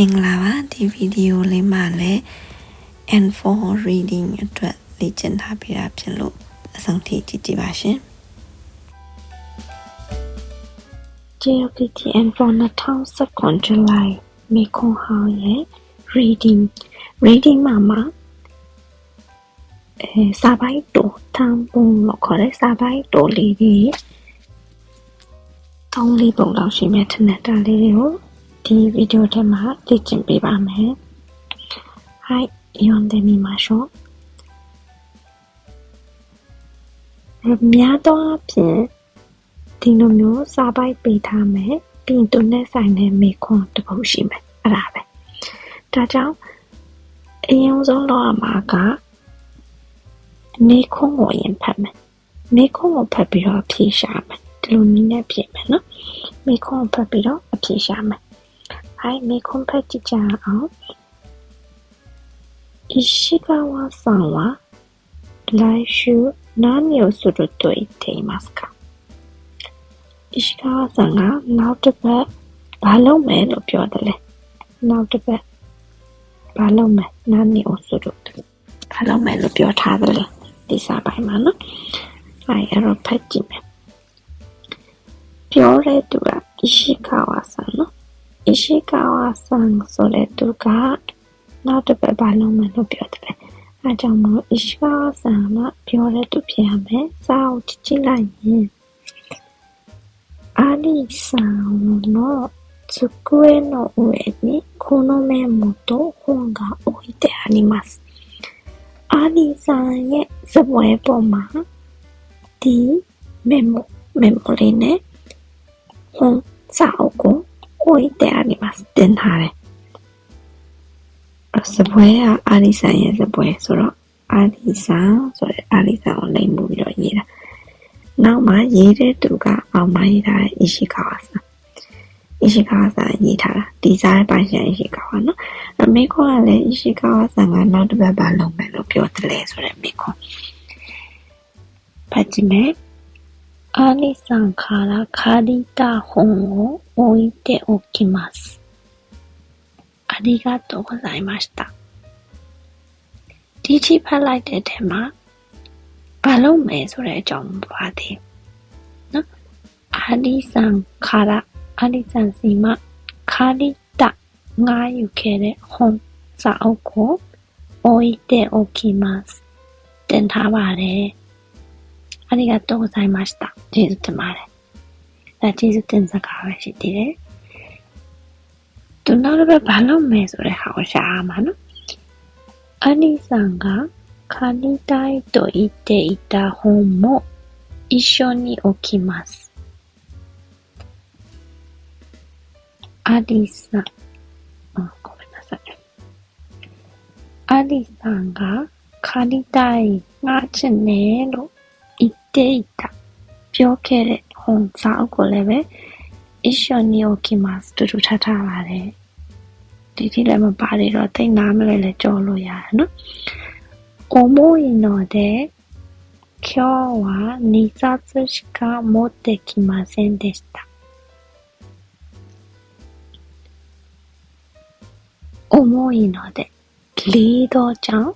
မင်္ဂလာပါဒီဗီဒီယိုလေးမှာလည်း N4 reading အတွက်လေ့ကျင့်ထားပေးတာဖြစ်လို့အဆုံးထိကြည့်ကြည့်ပါရှင် JLPT N4 2019 July မေခွန်ဟောင်းရဲ့ reading reading မှာမှာအဲစာပိုက်တိုတန်ပုံလို့ခေါ်တဲ့စာပိုက်တိုလေးတွေသုံးလေးပုံလောက်ရှိမဲ့ထနက်တာလေးတွေကို ဒီဗီဒီယိုထဲမှာလေ့ကျင့်ပေးပါမယ်။はい、読んでみましょう。များသောအားဖြင့်ဒီလိုမျိုးစာပိုက်ပေးထားမယ်ပြီးရင်သူနဲ့ဆိုင်တဲ့မေခွန်းတစ်ပုဒ်ရှိမယ်အဲ့ဒါပဲဒါကြောင့်အရင်ဆုံးလောက်ရမှာကမေခွန်းကိုရင်ဖတ်မယ်မေခွန်းကိုဖတ်ပြီးတော့ဖြေရှာမယ်ဒီလိုနည်းနဲ့ဖြေမယ်နော်မေခွန်းကိုဖတ်ပြီးတော့အဖြေရှာမယ် ဟိုင်းမေခွန်းဖတ်ကြည့်ကြအောင်石川さんは来週何をすると言っていますか石川さんကနောက်တစ်ပတ်ဘာလုပ်မယ်လို့ပြောတယ်လဲနောက်တစ်ပတ်ဘာလုပ်မယ်နားနေအောင်ဆိုတော့ဘာလုပ်မယ်လို့ပြောထားတယ်လဲဒီစာပိုင်းမှာနော်အဲအဲ့တော့ဖတ်ကြည့်မယ်ပြောတဲ့သူက石川さんနော် 石川さんဆိုတဲ့သူကနောက်တစ်ပတ်ဘာလုပ်မယ်လို့ပြောတယ်လဲအဲကြောင့်မို့石川さんကပြောတဲ့သူဖြစ်ရမယ်စာအုပ်ကြည့်ကြည့်လိုက်ရင်アリさんの机の上にこのメモと本が置いてあります。アリさんရဲ့စပွဲပေါ်မှာဒီメモメモလေးနဲ့本စာအုပ်ကို ကိုယ်တဲအနေမှာတင်ထားတယ်စပွဲကအာလီဆန်ရဲ့စပွဲဆိုတော့အာလီဆန်ဆိုတဲ့အာလီဆန်ကိုလိမ်မှုပြီးတော့ရေးတာနောက်မှရေးတဲ့သူကအောင်မရေးတာအရှိခါဆန်အရှိခါဆန်ရေးထားတာဒီဇိုင်းပိုင်ရှင်အရှိခါနော်အမေကလည်းအရှိခါဆန်ကနောက်တစ်ပတ်ပါလုပ်မယ်လို့ပြောတယ်လေဆိုတဲ့မိကောဖတ်ကြည့်မယ် アリさんから借りた本を置いておきます。ありがとうございました。ဒီချိဖတ်လိုက်တဲ့ထဲမှာဘာလုပ်မယ်ဆိုတဲ့အကြောင်းပါသေးနော်အာလီဆန်ခါရာအာလီဆန်စီမခါလီတာငါယူခဲ့တဲ့ဟွန်စာအုပ်ကိုအို伊テオキマスတင်ထားပါတယ် ありがとうございました。チーズってまれ。La Chisutensa cabe si tiré. Tú no lo me sobre アニさんが借りたいと言っていた本も一緒に置きます。アリさん、あ、ごめんなさい。アリさんが借りたいがちねろ。ていた。ပြောခဲ့တဲ့本စာအုပ်ကိုလည်းပဲ一緒に置きますတူတူထားထားပါတယ်ဒီဒီလည်းမပါတယ်တော့တိတ်နားမလဲလဲကြော်လို့ရတယ်နော်重いので、今日は2冊しか持ってきませんでした。重いので、リードちゃん、今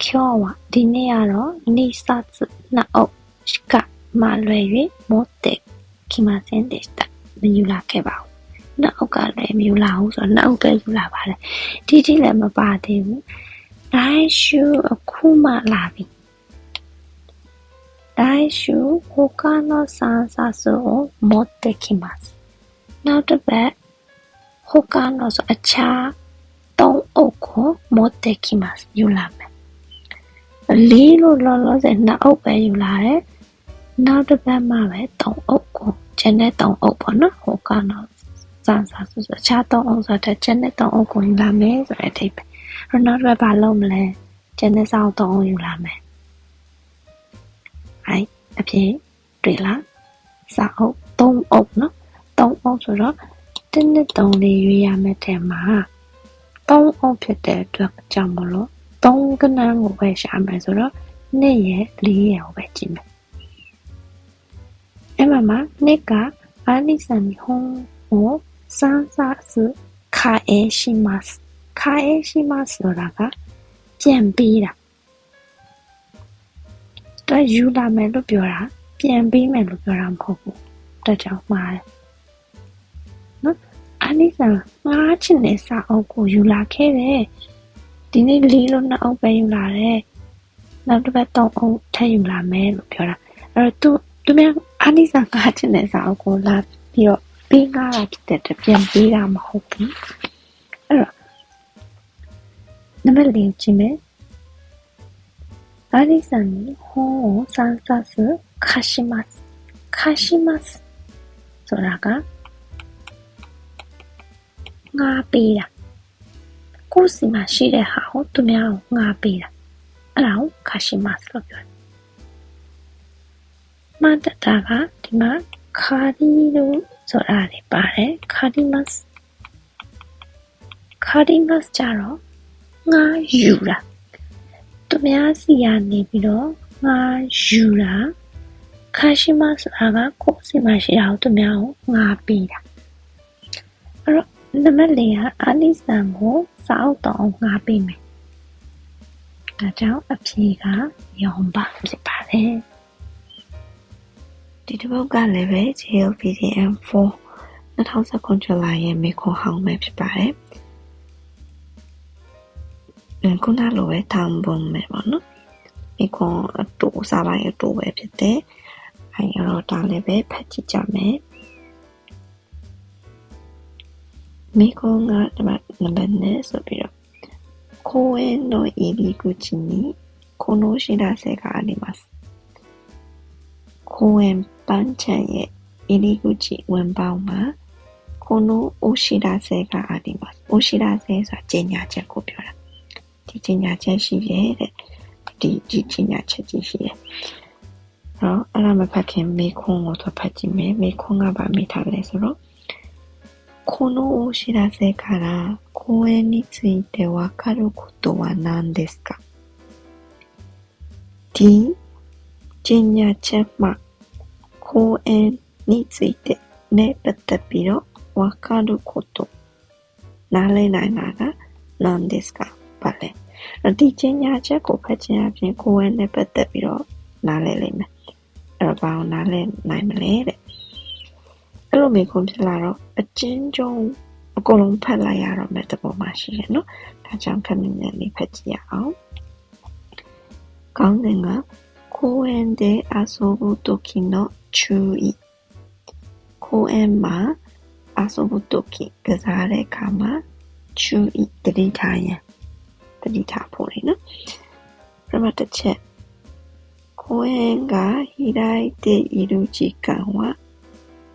日はリネアロ2冊なお しかမှလွယ်၍မောတဲ့ခီမစင်တဲ့တာမယူလာခဲ့ပါဘူးနှုတ်ကလည်းမယူလာဘူးဆိုတော့နှုတ်ပဲယူလာပါတယ်တိတိလည်းမပါသေးဘူးတိုင်းရှူအခုမှလာပြီတိုင်းရှူကိုကနောဆန်ဆာဆိုမောတဲ့ခီမစနောက်တစ်ပတ်ကိုကနောဆိုအချာတုံးအုပ်ကိုမောတဲ့ခီမစယူလာမယ်လေးလို့လောလောဆယ်နှစ်အုပ်ပဲယူလာတယ် နောက်တစ်ပတ်မှပဲ3အုပ်ကိုကျန်တဲ့3အုပ်ပေါ့နော်ဟိုကတော့စမ်းစာဆိုအခြား3အုပ်ဆိုတဲ့ကျန်တဲ့3အုပ်ကိုယူလာမယ်ဆိုတဲ့အထိပ္ပယ်ရိုနောက်တို့ကဘာလုပ်မလဲကျန်တဲ့စာအုပ်သုံးအုပ်ယူလာမယ်ဟိုင်းအဖြစ်တွေ့လားစာအုပ်သုံးအုပ်နော်သုံးအုပ်ဆိုတော့တစ်နှစ်သုံးလေးရွေးရမယ့်ထဲမှာသုံးအုပ်ဖြစ်တဲ့အတွက်ကြောင့်မလို့သုံးကနန်းကိုပဲရှာမယ်ဆိုတော့နှစ်ရဲ့လေးရဲ့ကိုပဲကြည့်မယ် အဲ့မှာမှာနှစ်ကအာလီဆန်ဟွန်ကိုစမ်းစာစခခါအဲရှိမတ်ခါအဲရှိမတ်ဆိုတာကပြန်ပေးတာသူယူလာမယ်လို့ပြောတာပြန်ပေးမယ်လို့ပြောတာမဟုတ်ဘူးတက်ကြောင်မှားတယ်နော်အနိစ္စငါးချင်တဲ့စာအုပ်ကိုယူလာခဲ့တယ်ဒီနေ့လေးလို့နှစ်အုပ်ပဲယူလာတယ်နောက်တစ်ပတ်သုံးအုပ်ထပ်ယူလာမယ်လို့ပြောတာအဲ့တော့သူသူများ အာနိစာငါချင်တဲ့စာအုပ်ကိုလာပြီးတော့ပေးကားတာဖြစ်တဲ့တပြန်ပေးတာမဟုတ်ဘူးအဲ့တော့နံပါတ်၄ကြည့်မယ်အာနိစာကိုဟောစမ်းစားစခါရှိမတ်ခါရှိမတ်ဆိုတာကငါပေးတာကိုယ်စီမှာရှိတဲ့ဟာကိုသူများကိုငါပေးတာအဲ့ဒါကိုခါရှိမတ်လို့ပြောတယ် မတတာကဒီမှာခါဒီလို့ဆိုတာတွေပါတယ်ခါဒီမတ်ခါဒီမတ်ကြတော့ငါယူတာသူများစီကနေပြီးတော့ငါယူတာခါရှိမဆိုတာကကိုယ်စီမှာရှိတာကိုသူများကိုငါပေးတာအဲ့တော့နံပါတ်၄ကအာလိစံကိုစာအုပ်တော့ငါပေးမယ်ဒါကြောင့်အဖြေကယောင်ပါဖြစ်ပါတယ် ဒီတစ်ပုဒ်ကလည်းပဲ JLPDM4 2019ဇူလိုင်ရဲ့မေခွန်ဟောင်းပဲဖြစ်ပါတယ်။အခုနလိုပဲထောင်ပုံပဲပေါ့နော်။မေခွန်အတူစားပိုင်းအတူပဲဖြစ်တယ်။အဲတော့ဒါလည်းပဲဖတ်ကြည့်ကြမယ်။မေခွန်ကဒီမှာနံပါတ်နဲ့ဆိုပြီးတော့公園の入り口にこのお知らせがあります。公園 番茶へ入り口門番は、このお知らせがあります。お知らせはジェニアチェコピョラ。ジェニアチェシエレ。ジェニアチェジシエ。然后那么他看没空，我说他今没没空啊みた他来ろ？このお知らせから公園についてわかることは何ですか ?D、ジェニアチェマ公園についてနဲ့ပတ်သက်ပြီးတော့わかることနားလည်နိုင်တာက何ですかဘာလဲဒီကြေညာချက်ကိုဖတ်ခြင်းအပြင်ကိုယ်နဲ့ပတ်သက်ပြီးတော့နားလည်လိမ့်မယ်အဲ့တော့ဘာလို့နားလည်နိုင်မလဲတဲ့အဲ့လိုမျိုးခွန်ဖြစ်လာတော့အချင်းကျုံအကုန်လုံးဖတ်လိုက်ရတော့မယ်တပေါ်မှာရှိတယ်နော်ဒါကြောင့်ခဏနေလေးဖတ်ကြည့်ရအောင်ကောင်းတဲ့က公園で遊ぶ時の 注意公園မှာ遊ぶ時ကစားတဲ့အခါမှာ注意တတိထားရင်တတိထားဖို့လေနော်ပထမတစ်ချက်公園が開いている時間は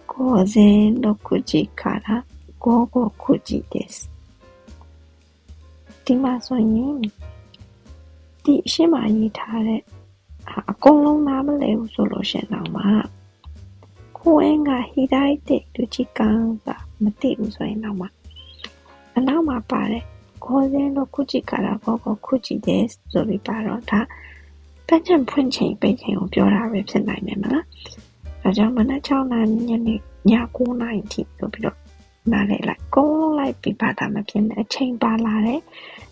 午前6時から午後9時ですဒီမှာဆိုရင်ဒီအရှိမရေးထားတဲ့ဟာအကုန်လုံးနားမလဲဘူးဆိုလို့ရှရင်တော့မှာ kuenga hiraite luchikanka မသိဘူးဆိုရင်တော့မှအနောက်မှာပါတဲ့ခေါ်စင်းတို့ခုချီကာရာဘောကိုခုချီတယ်ဆိုပြီးပါတော့ဒါပန်းချံဖွင့်ချိန်ပိတ်ချိန်ကိုပြောတာပဲဖြစ်နိုင်မယ်မလားဒါကြောင့်မနက်6နာရီညနေည9နာရီထိဆိုပြီးတော့နားလည်လိုက်ကုန်းလုံးလိုက်ပြီးဘာသာမဖြစ်နဲ့အချိန်ပါလာတယ်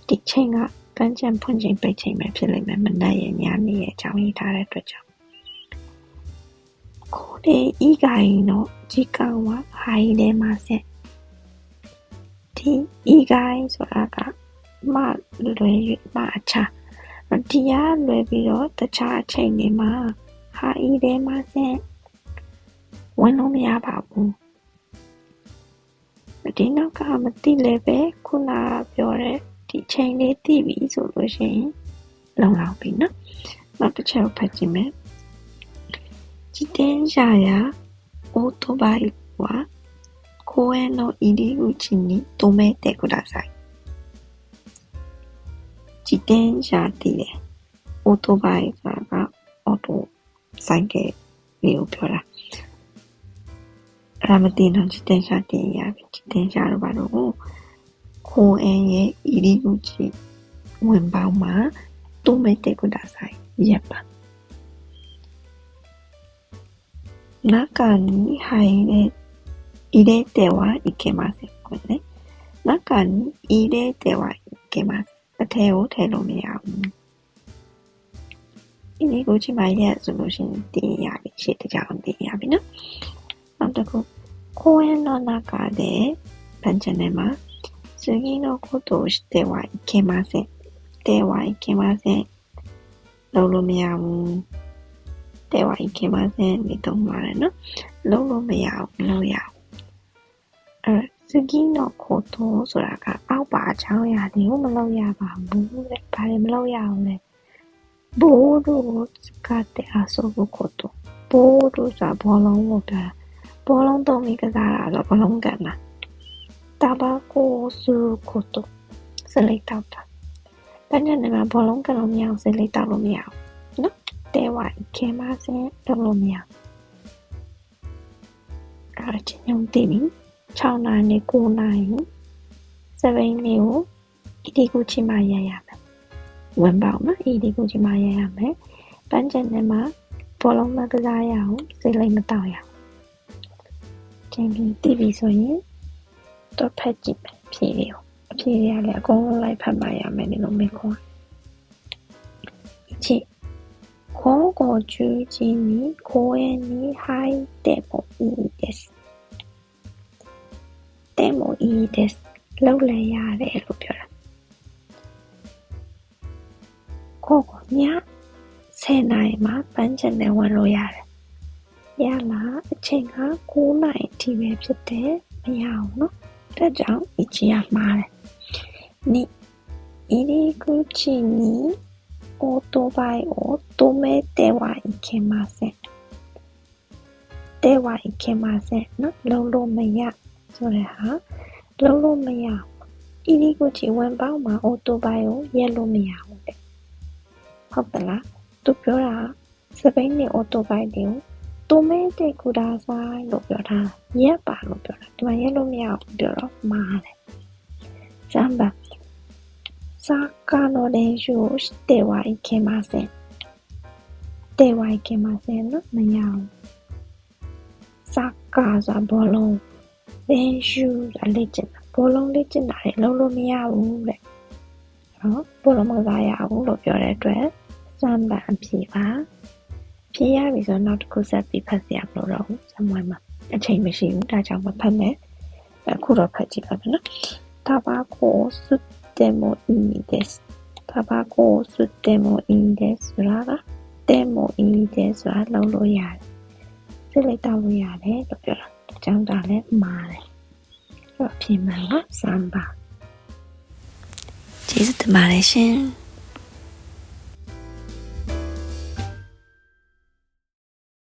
ဒီချိန်ကပန်းချံဖွင့်ချိန်ပိတ်ချိန်ပဲဖြစ်လိမ့်မယ်မနက်ရညနေရအကြောင်းရေးထားတဲ့အတွက်ကြောင့် Kone igai no jikan wa hairemasen. ဒီ igai ဆိုတာကမလွယ်၍မအချာဒီကလွယ်ပြီးတော့တခြားအချိန်တွေမှာဟာဤတယ်မဆင်ဝင်လို့မရပါဘူးဒီနောက်ကမသိလည်းပဲခုနပြောတဲ့ဒီချိန်လေးသိပြီဆိုလို့ရှိရင်လုံလောက်ပြီနော်နောက်တစ်ချက်ဖတ်ကြည့်မယ် 自転車やオートバイは公園の入り口に止めてください。自転車でオートバイが、音と3개리우표ラムティの自転車店や自転車アルバルを公園へ入り口、門番は止めてください。やっぱ。中に入れ、入れてはいけません。これね。中に入れてはいけません。手を手のみや。ini kuci 마이야 solution DRB シな。なんとこう、公園の中で、なんじゃねま、次のことをしてはいけません。ではいけません。ロロミアム。 တဲဝါကြီးခင်ပါစေနေသုံးပါတယ်နော်လုံးလို့မရအောင်မလုပ်ရအောင်အဲစကင်းတော့ခိုးတော့ဆိုတာကအောက်ပါအချောင်းရာတွေကိုမလုပ်ရပါဘူးတဲ့ဘာတွေမလုပ်ရအောင်လဲဘိုးတို့ကတဲ့အဆိုးကိုခိုးတော့ဘိုးတို့ဆိုဘောလုံးကိုကဘောလုံးတော့မိကစားတာတော့ဘောလုံးကန်တာတဘာကိုဆူခိုးတော့စလိတ်တောက်တာပန်းနဲ့မှာဘောလုံးကလုံးမရအောင်စလိတ်တောက်လို့မရအောင် နော်။တဲဝိုင်ခဲမစင်လုပ်လို့မရအောင်။အဲ့ဒါချင်းညုံတည်ပြီ။6နာရီ9နာရီစပိန်လေးကိုအီဒီကူချီမှာရရမယ်။ဝင်ပေါက်နော်အီဒီကူချီမှာရရမယ်။ပန်းချန်နေမှာဘောလုံးမကစားရအောင်စလိတ် မတောက်ရအောင်။ချင်းပြီးတည်ပြီဆိုရင်တော့ဖက်ကြည့်မယ်ဖြေလေးကိုအဖြေတွေကလည်းအကုန်လုံးလိုက်ဖတ်မှရမယ်ဒီလိုမေးခွန်း1午後10時に公園に入ってもいいです。でもいいです。လုပ်လည်းရတယ်လို့ပြောတာ။ကိုကိုည10နာရီမှာပန်းချင်နဲ့ဝင်လို့ရတယ်။ရလားအချိန်က9နာရီအထိပဲဖြစ်တယ်မရအောင်နော်။ဒါကြောင့်အချင်းရမှားတယ်။နိ入り口に オートバイを止めてはいけません。ではいけませんနော်လုံးလို့မရဆိုတဲ့ဟာလုံးလို့မရအီဒီကိုချီဝင်ပေါက်မှာအော်တိုဘိုင်ကိုရက်လို့မရဘူးတဲ့ဟုတ်သလားသူပြောတာစပိန်နဲ့အော်တိုဘိုင်တွေကိုတိုမဲတဲ့ကူဒါဆိုင်လို့ပြောတာရက်ပါလို့ပြောတာဒီမှာရက်လို့မရဘူးပြောတော့မှားတယ်ဂျမ်ဘာ 사과로 렌쇼 때와 이렇게 마세 때와 이렇게 마세는 뭐냐 사과자 볼롱 렌쇼 알레진 볼롱 레진 나를 롤로 미야우 그래 어 볼롱 먹어야 하고로 별에 돼 삼반 비바 비야 비서 not 고사 비파스야 볼롱 정말만 အချိန်မရှိဘူးဒါကြောင့်မဖတ်မယ်အခုတော့ဖတ်ကြည့်ပါမယ်နော် tabaco てもいいですタバコを吸ってもいいですဆိုတာကでもいいですဆိုတာလုံးလို့ရတယ်စိတ်လိုက်တောက်လို့ရတယ်လို့ပြောတာအကြောင်းဒါလည်းမှားတယ်အဲ့တော့အပြင်မှာကစမ်းပါကျေးဇူးတင်ပါတယ်ရှင်